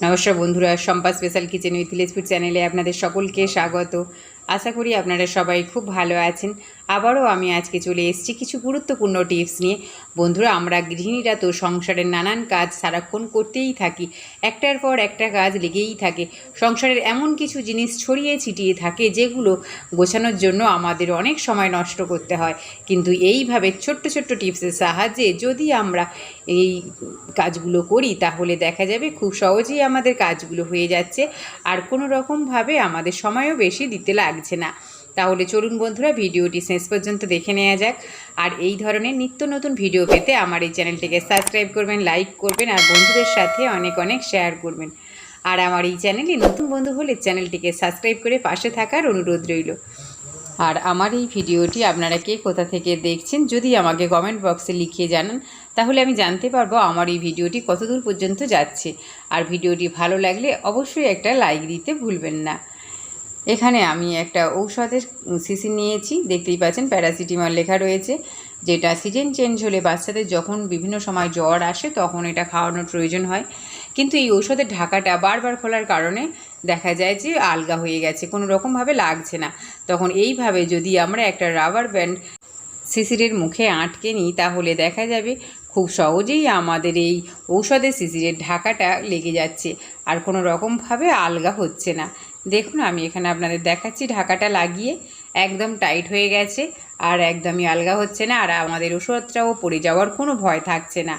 নমস্কার বন্ধুরা Sampa special kitchen with লিসপিড চ্যানেলে আপনাদের সকলকে স্বাগত। আশা করি আপনারা সবাই খুব ভালো আছেন। আবারও আমি আজকে চলে এসেছি কিছু গুরুত্বপূর্ণ টিপস নিয়ে। বন্ধুরা, আমরা গৃহিণীরা তো সংসারের নানান কাজ সারাক্ষণ করতেই থাকি। একটার পর একটা কাজ লেগেই থাকে। সংসারের এমন কিছু জিনিস ছড়িয়ে ছিটিয়ে থাকে যেগুলো গোছানোর জন্য আমাদের অনেক সময় নষ্ট করতে হয়। কিন্তু এইভাবে ছোট্ট ছোট্ট টিপসের সাহায্যে যদি আমরা এই কাজগুলো করি, তাহলে দেখা যাবে খুব সহজেই আমাদের কাজগুলো হয়ে যাচ্ছে। আর কোনো রকমভাবে আমাদের সময়ও বেশি দিতে লাগছে না। তাহলে চলুন বন্ধুরা, ভিডিওটি শেষ পর্যন্ত দেখে নেওয়া যাক। আর এই ধরনের নিত্য নতুন ভিডিও পেতে আমার এই চ্যানেলটিকে সাবস্ক্রাইব করবেন, লাইক করবেন আর বন্ধুদের সাথে অনেক অনেক শেয়ার করবেন। আর আমার এই চ্যানেলে নতুন বন্ধু হলে চ্যানেলটিকে সাবস্ক্রাইব করে পাশে থাকার অনুরোধ রইল। আর আমার এই ভিডিওটি আপনারা কে কোথা থেকে দেখছেন, যদি আমাকে কমেন্ট বক্সে লিখিয়ে জানান, তাহলে আমি জানতে পারব আমার এই ভিডিওটি কতদূর পর্যন্ত যাচ্ছে। আর ভিডিওটি ভালো লাগলে অবশ্যই একটা লাইক দিতে ভুলবেন না। এখানে আমি একটা ঔষধের শিশি নিয়েছি, দেখতেই পাচ্ছেন, প্যারাসিটামল লেখা রয়েছে, যেটা সিজন চেঞ্জ হলে বাচ্চাদের যখন বিভিন্ন সময় জ্বর আসে তখন এটা খাওয়ানোর প্রয়োজন হয়। কিন্তু এই ঔষধের ঢাকাটা বারবার খোলার কারণে দেখা যায় যে আলগা হয়ে গেছে, কোনো রকমভাবে লাগছে না। তখন এইভাবে যদি আমরা একটা রাবার ব্যান্ড শিশিরের মুখে আটকে নিই, তাহলে দেখা যাবে খুব সহজেই আমাদের এই ঔষধের শিশিরের ঢাকাটা লেগে যাচ্ছে, আর কোনো রকমভাবে আলগা হচ্ছে না। দেখুন, আমি এখানে আপনাদের দেখাচ্ছি, ঢাকাটা লাগিয়ে একদম টাইট হয়ে গেছে আর একদমই আলগা হচ্ছে না আর আমাদের ওষুধটাও পড়ে যাওয়ার কোনো ভয় থাকছে না।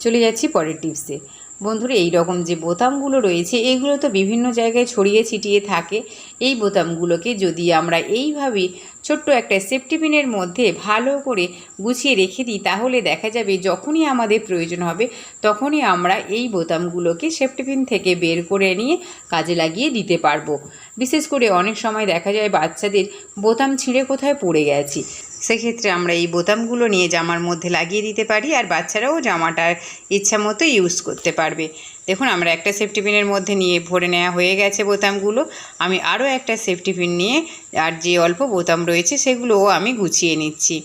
চলে যাচ্ছি পরের টিপসে। বন্ধুরা এই রকম যে বোতামগুলো রয়েছে, এগুলো তো বিভিন্ন জায়গায় ছড়িয়ে ছিটিয়ে থাকে। এই বোতামগুলোকে যদি আমরা এইভাবে ছোট্ট একটা সেফটি পিনের মধ্যে ভালো করে গুছিয়ে রেখে দিই, তাহলে দেখা যাবে যখনই আমাদের প্রয়োজন হবে, তখনই আমরা এই বোতামগুলোকে সেফটি পিন থেকে বের করে নিয়ে কাজে লাগিয়ে দিতে পারব। বিশেষ করে অনেক সময় দেখা যায় বাচ্চাদের বোতাম ছিঁড়ে কোথায় পড়ে গেছি। সেক্ষেত্রে আমরা এই বোতামগুলো নিয়ে জামার মধ্যে লাগিয়ে দিতে পারি আর বাচ্চারাও জামাটার ইচ্ছা মতো ইউজ করতে পারবে। দেখুন, আমরা একটা সেফটি পিনের মধ্যে নিয়ে ভরে নেওয়া হয়ে গেছে বোতামগুলো। আমি আরও একটা সেফটি পিন নিয়ে আর যে অল্প বোতাম রয়েছে সেগুলোও আমি গুছিয়ে নিচ্ছি।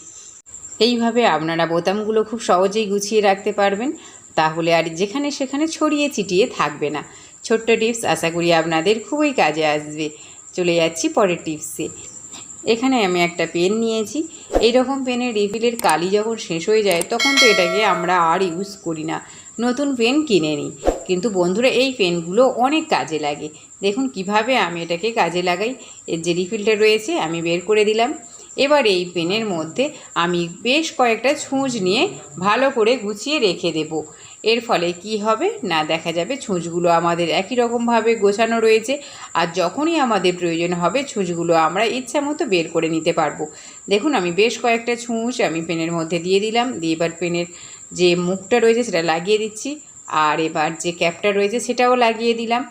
এইভাবে আপনারা বোতামগুলো খুব সহজেই গুছিয়ে রাখতে পারবেন। তাহলে আর যেখানে সেখানে ছড়িয়ে ছিটিয়ে থাকবে না। ছোট্ট টিপস আশা করি আপনাদের খুবই কাজে আসবে। চলে যাচ্ছি পরের টিপসে এখানে আমি একটা পেন নিয়েছি। এই রকম পেনের রিফিলের কালি যখন শেষ হয়ে যায়, তখন তো এটাকে আমরা আর ইউজ করি না। নতুন পেন কিনে নিই। কিন্তু বন্ধুরা, এই পেনগুলো অনেক কাজে লাগে। দেখুন কীভাবে আমি এটাকে কাজে লাগাই। এর যে রিফিলটা রয়েছে, আমি বের করে দিলাম। এবার এই পেনের মধ্যে আমি বেশ কয়েকটা ছুঁচ নিয়ে ভালো করে গুছিয়ে রেখে দেব। এর ফলে কি হবে না দেখা যাবে? ছুঁচগুলো আমাদের একই রকমভাবে গোছানো রয়েছে। আর যখনই আমাদের প্রয়োজন হবে, ছুঁচগুলো আমরা ইচ্ছা মতো বের করে নিতে পারব। দেখুন, আমি বেশ কয়েকটা ছুঁচ আমি পেনের মধ্যে দিয়ে দিলাম। দিয়ে এবার পেনের যে মুখটা রয়েছে, সেটা লাগিয়ে দিচ্ছি। আর এবার যে ক্যাপটা রয়েছে, সেটাও লাগিয়ে দিলাম।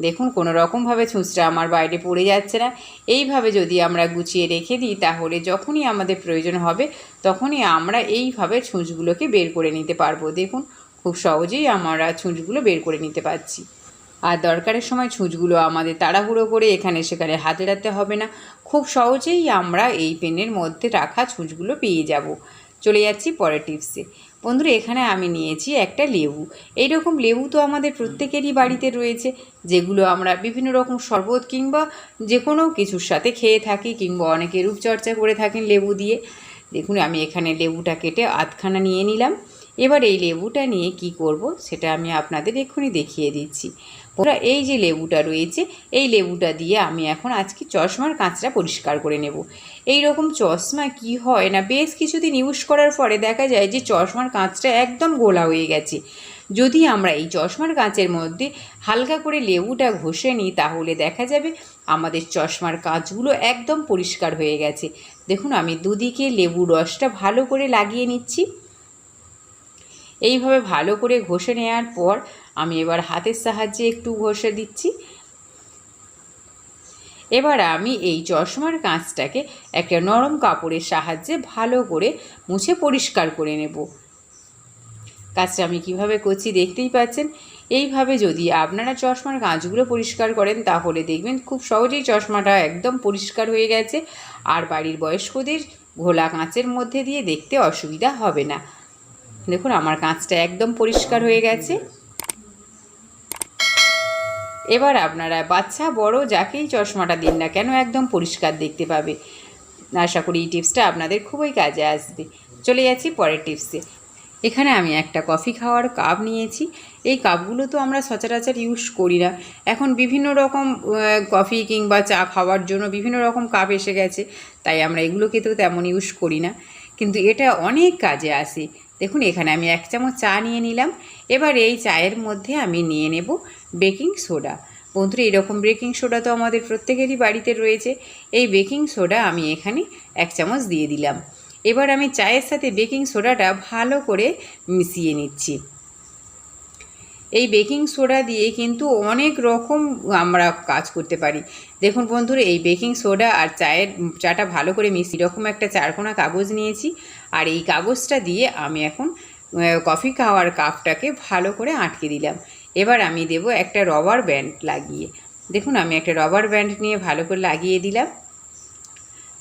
দেখুন, কোনো রকমভাবে ছুঁচটা আমার বাইরে পড়ে যাচ্ছে না। এইভাবে যদি আমরা গুছিয়ে রেখে দিই, তাহলে যখনই আমাদের প্রয়োজন হবে, তখনই আমরা এইভাবে ছুঁচগুলোকে বের করে নিতে পারব। দেখুন খুব সহজেই আমরা ছুঁচগুলো বের করে নিতে পারছি। আর দরকারের সময় ছুঁচগুলো আমাদের তাড়াহুড়ো করে এখানে সেখানে হাতে রাখতে হবে না। খুব সহজেই আমরা এই পেনের মধ্যে রাখা ছুঁচগুলো পেয়ে যাব। চলে যাচ্ছি পরের টিপসে বন্ধুরা, এখানে আমি নিয়েছি একটা লেবু। এই রকম লেবু তো আমাদের প্রত্যেকেরই বাড়িতে রয়েছে, যেগুলো আমরা বিভিন্ন রকম শরবত কিংবা যে কোনো কিছুর সাথে খেয়ে থাকি কিংবা অনেকে রূপচর্চা করে থাকেন লেবু দিয়ে। দেখুন, আমি এখানে লেবুটা কেটে আধখানা নিয়ে নিলাম। এবার এই লেবুটা নিয়ে কি করব সেটা আমি আপনাদের এক্ষুনি দেখিয়ে দিচ্ছি। ওরা এই যে লেবুটা রয়েছে, এই লেবুটা দিয়ে আমি এখন আজকে চশমার কাঁচটা পরিষ্কার করে নেব। এই রকম চশমা কি হয় না, বেশ কিছুদিন ইউজ করার পরে দেখা যায় যে চশমার কাঁচটা একদম গোলা হয়ে গেছে। যদি আমরা এই চশমার কাঁচের মধ্যে হালকা করে লেবুটা ঘষে নিই, তাহলে দেখা যাবে আমাদের চশমার কাঁচগুলো একদম পরিষ্কার হয়ে গেছে। দেখুন, আমি দুদিকে লেবু রসটা ভালো করে লাগিয়ে নিচ্ছি। এইভাবে ভালো করে ঘষে নেওয়ার পর আমি এবার হাতের সাহায্যে একটু ঘষে দিচ্ছি। এবার আমি এই চশমার কাঁচটাকে একটা নরম কাপড়ের সাহায্যে ভালো করে মুছে পরিষ্কার করে নেব। কাজটা আমি কীভাবে করছি দেখতেই পাচ্ছেন? এইভাবে যদি আপনারা চশমার কাঁচগুলো পরিষ্কার করেন তাহলে দেখবেন খুব সহজেই চশমাটা একদম পরিষ্কার হয়ে গেছে। আর বাড়ির বয়স্কদের ঘোলা কাঁচের মধ্যে দিয়ে দেখতে অসুবিধা হবে না। দেখুন, আমার কাঁচটা একদম পরিষ্কার হয়ে গেছে। এবার আপনারা বাচ্চা, বড়, যাকেই চশমাটা দিন না কেন, একদম পরিষ্কার দেখতে পাবে। আশা করি এই টিপসটা আপনাদের খুবই কাজে আসবে। চলে যাচ্ছি পরের টিপসে। এখানে আমি একটা কফি খাওয়ার কাপ নিয়েছি। এই কাপগুলো তো আমরা সচরাচর ইউজ করি না। এখন বিভিন্ন রকম কফি কিংবা চা খাওয়ার জন্য বিভিন্ন রকম কাপ এসে গেছে। তাই আমরা এগুলোকে তো তেমন ইউজ করি না। কিন্তু এটা অনেক কাজে আসে। দেখুন, এখানে আমি এক চামচ চা নিয়ে নিলাম। এবার এই চায়ের মধ্যে আমি নিয়ে নেব বেকিং সোডা। বন্ধুরা, এরকম বেকিং সোডা তো আমাদের প্রত্যেকেরই বাড়িতে রয়েছে। এই বেকিং সোডা আমি এখানে এক চামচ দিয়ে দিলাম। এবার আমি চায়ের সাথে বেকিং সোডাটা ভালো করে মিশিয়ে নিচ্ছি। এই বেকিং সোডা দিয়ে কিন্তু অনেক রকম আমরা কাজ করতে পারি। দেখুন বন্ধুরা, এই বেকিং সোডা আর চায়ের চাটা ভালো করে মিশি এরকম একটা চারকোনা কাগজ নিয়েছি। আর এই কাগজটা দিয়ে আমি এখন কফি খাওয়ার কাপটাকে ভালো করে আটকে দিলাম। এবার আমি দেব একটা রবার ব্যান্ড লাগিয়ে। দেখুন, আমি একটা রবার ব্যান্ড নিয়ে ভালো করে লাগিয়ে দিলাম।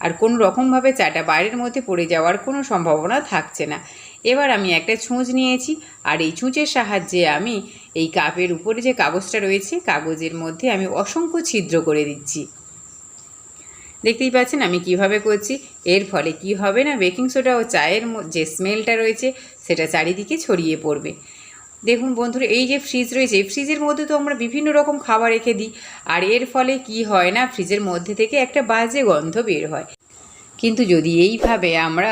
আর কোনো রকমভাবে চাটা বাইরের মধ্যে পড়ে যাওয়ার কোনো সম্ভাবনা থাকছে না। এবার আমি একটা ছুঁচ নিয়েছি, আর এই ছুঁচের সাহায্যে আমি এই কাপের উপরে যে কাগজটা রয়েছে, কাগজের মধ্যে আমি অসংখ্য ছিদ্র করে দিচ্ছি। দেখতেই পাচ্ছেন আমি কীভাবে করছি। এর ফলে কি হবে না, বেকিং সোডা ও চায়ের যে স্মেলটা রয়েছে, সেটা চারিদিকে ছড়িয়ে পড়বে। দেখুন বন্ধুরা, এই যে ফ্রিজ রয়েছে, এই ফ্রিজের মধ্যে তো আমরা বিভিন্ন রকম খাবার রেখে দিই, আর এর ফলে কি হয় না, ফ্রিজের মধ্যে থেকে একটা বাজে গন্ধ বের হয়। কিন্তু যদি এইভাবে আমরা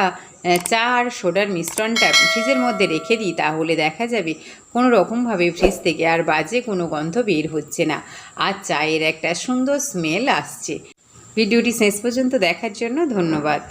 চা আর সোডার মিশ্রণটা ফ্রিজের মধ্যে রেখে দিই, তাহলে দেখা যাবে কোনো রকমভাবে ফ্রিজ থেকে আর বাজে কোনো গন্ধ বের হচ্ছে না। আর চায়ের একটা সুন্দর স্মেল আসছে। ভিডিওটি শেষ পর্যন্ত দেখার জন্য ধন্যবাদ।